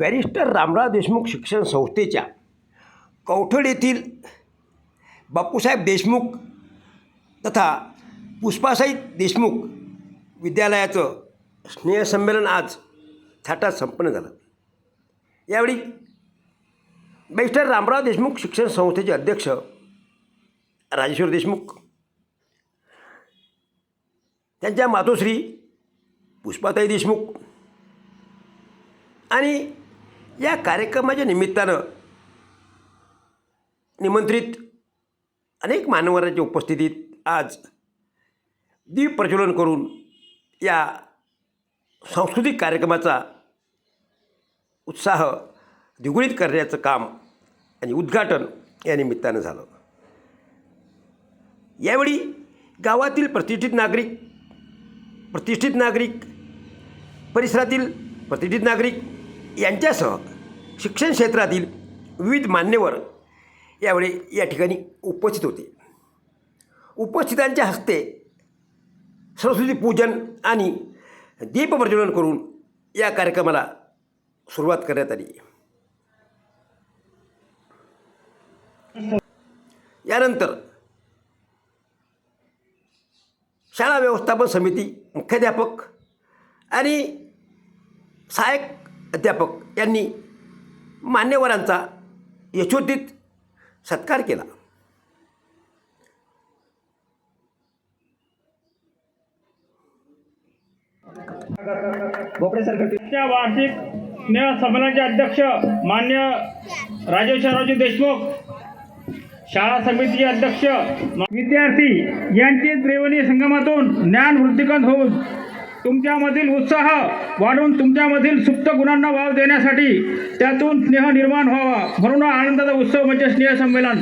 Barrister Ramrao Deshmukh शिक्षण संस्थेच्या कवठड येथील बापूसाहेब देशमुख तथा पुष्पासाई देशमुख विद्यालयाचं स्नेहसंमेलन आज थाटात संपन्न झालं. यावेळी बॅरिस्टर रामराव देशमुख शिक्षण संस्थेचे अध्यक्ष राजेश्वर देशमुख त्यांच्या मातोश्री पुष्पाताई देशमुख आणि या कार्यक्रमाच्या निमित्तानं निमंत्रित अनेक मान्यवरांच्या उपस्थितीत आज दीप प्रज्वलन करून या सांस्कृतिक कार्यक्रमाचा उत्साह द्विगुणित करण्याचं काम आणि उद्घाटन या निमित्तानं झालं. यावेळी गावातील प्रतिष्ठित नागरिक प्रतिष्ठित नागरिक परिसरातील प्रतिष्ठित नागरिक यांच्यासह शिक्षण क्षेत्रातील विविध मान्यवर यावेळी या ठिकाणी उपस्थित होते. उपस्थितांच्या हस्ते सरस्वती पूजन आणि दीपप्रज्वलन करून या कार्यक्रमाला सुरुवात करण्यात आली. यानंतर शाळा व्यवस्थापन समिती मुख्याध्यापक आणि सहाय्यक अध्यापक यांनी मान्यवरांचा यशोचित सत्कार केला. वार्षिक न्याय संमेलनाचे अध्यक्ष मान्य राजेश्वररावजी देशमुख शाळा समितीचे अध्यक्ष विद्यार्थी यांचे त्रिवेणी संगमातून ज्ञान वृद्धिकत होऊन तुमच्यामधील उत्साह वाढून तुमच्यामधील सुप्त गुणांना वाव देण्यासाठी त्यातून स्नेह निर्माण व्हावा. म्हणून आनंदाचा उत्सव म्हणजे स्नेह संमेलन.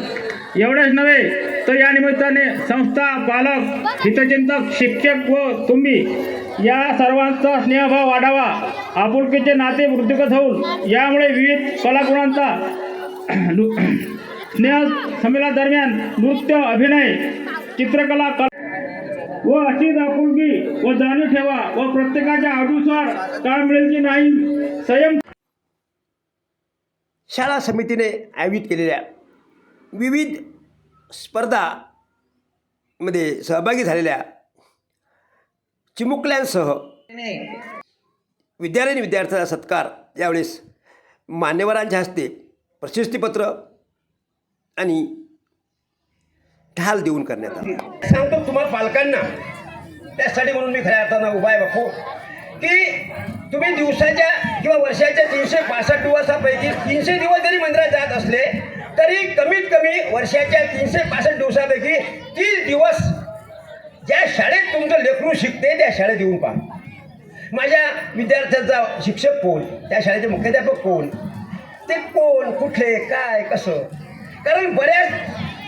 एवढेच नव्हे तर या निमित्ताने संस्था पालक हितचिंतक शिक्षक व तुम्ही या सर्वांचा स्नेहभाव वाढावा. आपुलकीचे नाते वृद्धिगत होऊन यामुळे विविध कलागुणांचा स्नेह संमेलनादरम्यान नृत्य अभिनय चित्रकला कला व अशी दाखवून व जाणून ठेवा व प्रत्येकाच्या आवडीनुसार काळ मिळेल की नाही संयम शाळा समितीने आयोजित केलेल्या विविध स्पर्धामध्ये सहभागी झालेल्या चिमुकल्यांसह विद्यालयीन विद्यार्थ्यांचा सत्कार यावेळेस मान्यवरांच्या हस्ते प्रशस्तीपत्र आणि ढाल देऊन करण्यात आला. सांगतो तुम्हाला पालकांना. त्यासाठी म्हणून मी खऱ्या अर्थानं उभा आहे बापू. की तुम्ही दिवसाच्या किंवा वर्षाच्या तीनशे पासष्ट दिवसापैकी तीनशे दिवस जरी मंदिरात जात असले तरी कमीत कमी वर्षाच्या तीनशे पासष्ट दिवसापैकी तीस दिवस ज्या शाळेत तुमचं लेकरू शिकते त्या शाळेत येऊन पहा. माझ्या विद्यार्थ्याचा शिक्षक कोण? त्या शाळेचे मुख्याध्यापक कोण? ते कोण? कुठले काय? कसं? कारण बऱ्याच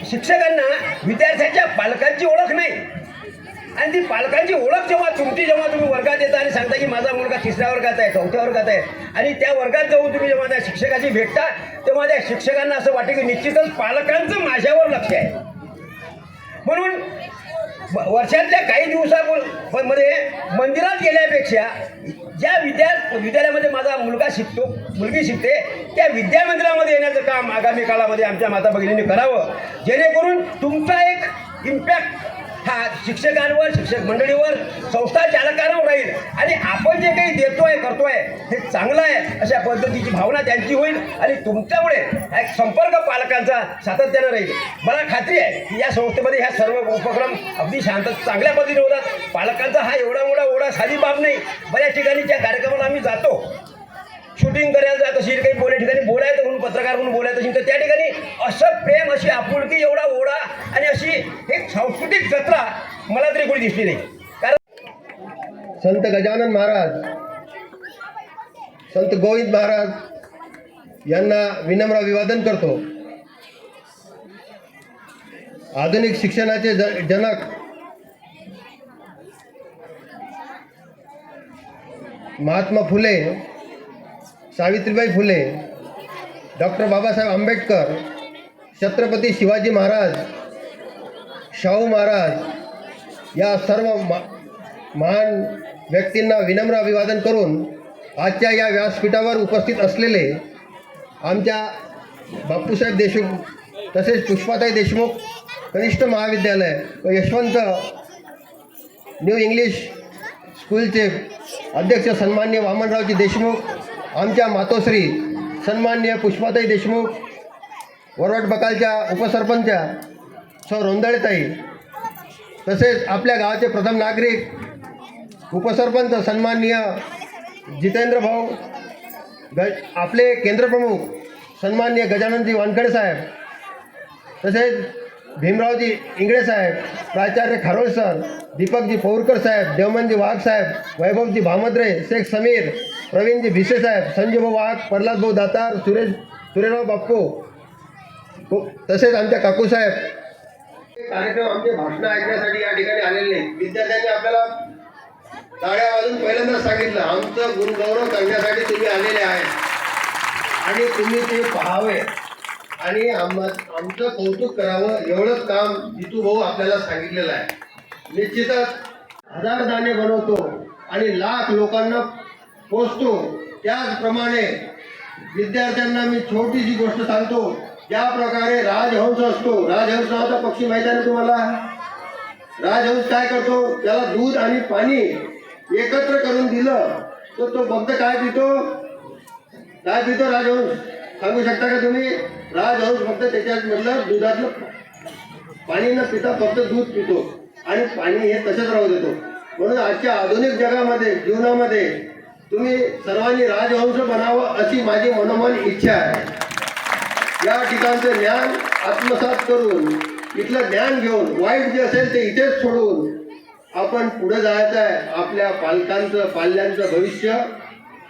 शिक्षकांना विद्यार्थ्यांच्या पालकांची ओळख नाही. आणि ती पालकांची ओळख जेव्हा तुमची जेव्हा तुम्ही वर्गात येता आणि सांगता की माझा मुलगा तिसऱ्या वर्गात आहे चौथ्या वर्गात आहे आणि त्या वर्गात जाऊन तुम्ही जेव्हा त्या शिक्षकाशी भेटता तेव्हा त्या शिक्षकांना असं वाटतं की निश्चितच पालकांचं माझ्यावर लक्ष आहे. म्हणून वर्षातल्या काही दिवसामध्ये मंदिरात गेल्यापेक्षा ज्या विद्या विद्यालयामध्ये माझा मुलगा शिकतो मुलगी शिकते त्या विद्या मंदिरामध्ये येण्याचं काम आगामी काळामध्ये आमच्या माता भगिनीने करावं. जेणेकरून तुमचा एक इम्पॅक्ट शिक्षकांवर शिक्षक मंडळीवर संस्था चालकांवर राहील. आणि आपण जे काही देतोय करतोय हे चांगलं आहे अशा पद्धतीची भावना त्यांची होईल आणि तुमच्यामुळे एक संपर्क पालकांचा सातत्यानं राहील. मला खात्री आहे की या संस्थेमध्ये ह्या सर्व उपक्रम अगदी शांत चांगल्या पद्धतीने होतात. पालकांचा हा एवढा मोठा ओढा साधी बाब नाही. बऱ्याच ठिकाणी त्या कार्यक्रमाला आम्ही जातो. शूटिंग करायला जात असेल काही बोल्या ठिकाणी बोलायचं म्हणून पत्रकार म्हणून बोलायचं असेल तर त्या ठिकाणी असं प्रेम अशी आपुलकी एवढा ओढा आणि अशी एक सांस्कृतिक जत्रा मला तरी कोणी दिसली नाही. कारण संत गजानन महाराज संत गोविंद महाराज यांना विनम्र अभिवादन करतो. आधुनिक शिक्षणाचे जनक महात्मा फुले सावित्रीबाई फुले डॉक्टर बाबासाहेब आंबेडकर छत्रपती शिवाजी महाराज शाहू महाराज या सर्व मा महान व्यक्तींना विनम्र अभिवादन करून आजच्या या व्यासपीठावर उपस्थित असलेले आमच्या बापूसाहेब देशमुख तसेच पुष्पाताई देशमुख कनिष्ठ महाविद्यालय व यशवंत न्यू इंग्लिश स्कूलचे अध्यक्ष सन्मान्य वामनरावजी देशमुख आमच्या मातोश्री सन्मान्य पुष्पाताई देशमुख वरवट बकालच्या उपसरपंचा सौ रोंदळेताई तसेच आपल्या गावाचे प्रथम नागरिक उपसरपंच सन्माननीय जितेंद्र भाऊ ग आपले केंद्रप्रमुख सन्माननीय गजाननजी वानखडे साहेब तसेच भीमरावजी इंगळे साहेब प्राचार्य खारोळ सर दीपकजी पौरकर साहेब देवमनजी वाघ साहेब वैभवजी भामद्रे शेख समीर प्रवीणजी भिसे साहेब संजूभाऊ वाघ प्रल्हाद भाऊ दातार सुरेश सुरेशराव बाप्पू. हो, तसेच आमच्या काकूसाहेब कार्यक्रम आमचे भाषणं ऐकण्यासाठी या ठिकाणी आलेले विद्यार्थ्यांनी आपल्याला टाळ्या वाजून पहिल्यांदाच सांगितलं आमचं गुणगौरव करण्यासाठी तुम्ही आलेले आहेत. आणि तुम्ही ते पाहावे. आणि आम आमचं कौतुक करावं एवढंच काम जितू भाऊ आपल्याला सांगितलेलं आहे. निश्चितच हजार दाणे बनवतो आणि लाख लोकांना पोचतो. त्याचप्रमाणे विद्यार्थ्यांना मी छोटीशी गोष्ट सांगतो. ज्या प्रकारे राजहंस असतो. राजहंस नावाचा पक्षी माहिती आहे ना तुम्हाला? राजहंस काय करतो? त्याला दूध आणि पाणी एकत्र करून दिलं तर तो फक्त काय पितो? काय पितो राजहंस? सांगू शकता का तुम्ही? राजहंस फक्त त्याच्याचमधलं दुधातलं पाणी न पिता फक्त दूध पितो. आणि पाणी हे तसंच राहू देतो. म्हणून आजच्या आधुनिक जगामध्ये जीवनामध्ये तुम्ही सर्वांनी राजवंश बनावं अशी माझी मनोमन इच्छा आहे. या ठिकाणचं ज्ञान आत्मसात करून इथलं ज्ञान घेऊन वाईट जे असेल ते इथेच सोडून आपण पुढे जायचं आहे आपल्या पालकांचं पाल्यांचं भविष्य.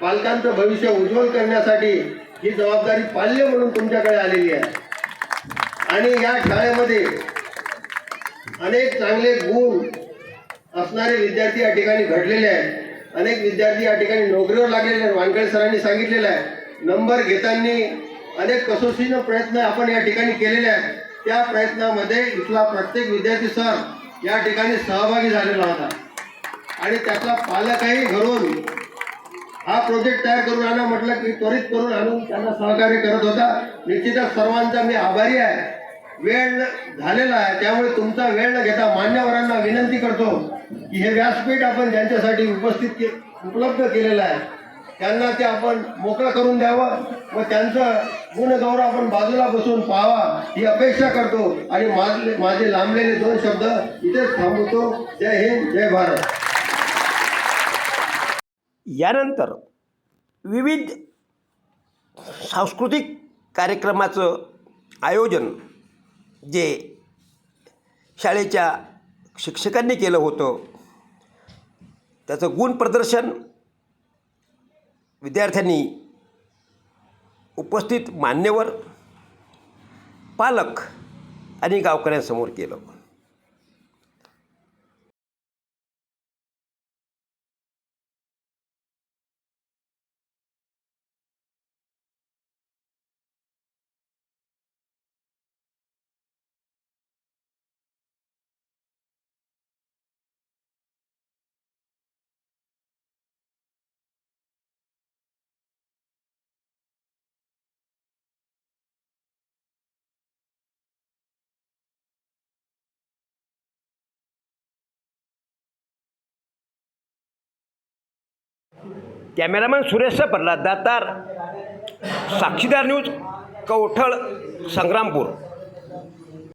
पालकांचं भविष्य उज्ज्वल करण्यासाठी ही जबाबदारी पाल्य म्हणून तुमच्याकडे आलेली आहे. आणि या शाळेमध्ये अनेक चांगले गुण असणारे विद्यार्थी या ठिकाणी घडलेले आहेत. अनेक विद्यार्थी या ठिकाणी नोकरीवर लागलेले आहेत. वानखेडे सरांनी सांगितलेलं आहे. नंबर घेताना अनेक कसोशीनं प्रयत्न आपण या ठिकाणी केलेले आहेत. त्या प्रयत्नामध्ये इथला प्रत्येक विद्यार्थी सर या ठिकाणी सहभागी झालेला होता. आणि त्याचा पालकही घरून हा प्रोजेक्ट तयार करून आणा म्हटलं की त्वरित करून आणून त्यांना सहकार्य करत होता. निश्चितच सर्वांचा मी आभारी आहे. वेळ झालेला आहे. त्यामुळे तुमचा वेळ न घेता मान्यवरांना विनंती करतो. की हे व्यासपीठ आपण ज्यांच्यासाठी उपस्थित के उपलब्ध केलेलं आहे त्यांना ते आपण मोकळं करून द्यावं व त्यांचं गुणगौरव आपण बाजूला बसून पाहावा ही अपेक्षा करतो. आणि माझे माझे लांबलेले दोन शब्द इथेच थांबवतो. जय हिंद जय भारत. यानंतर विविध सांस्कृतिक कार्यक्रमाचं आयोजन जे शाळेच्या शिक्षकांनी केलं होतं. त्याचं गुण प्रदर्शन विद्यार्थ्यांनी उपस्थित मान्यवर पालक आणि गावकऱ्यांसमोर केलं. कॅमेरामॅन सुरेश प्रल्हाद दातार साक्षीदार न्यूज कवठळ संग्रामपूर.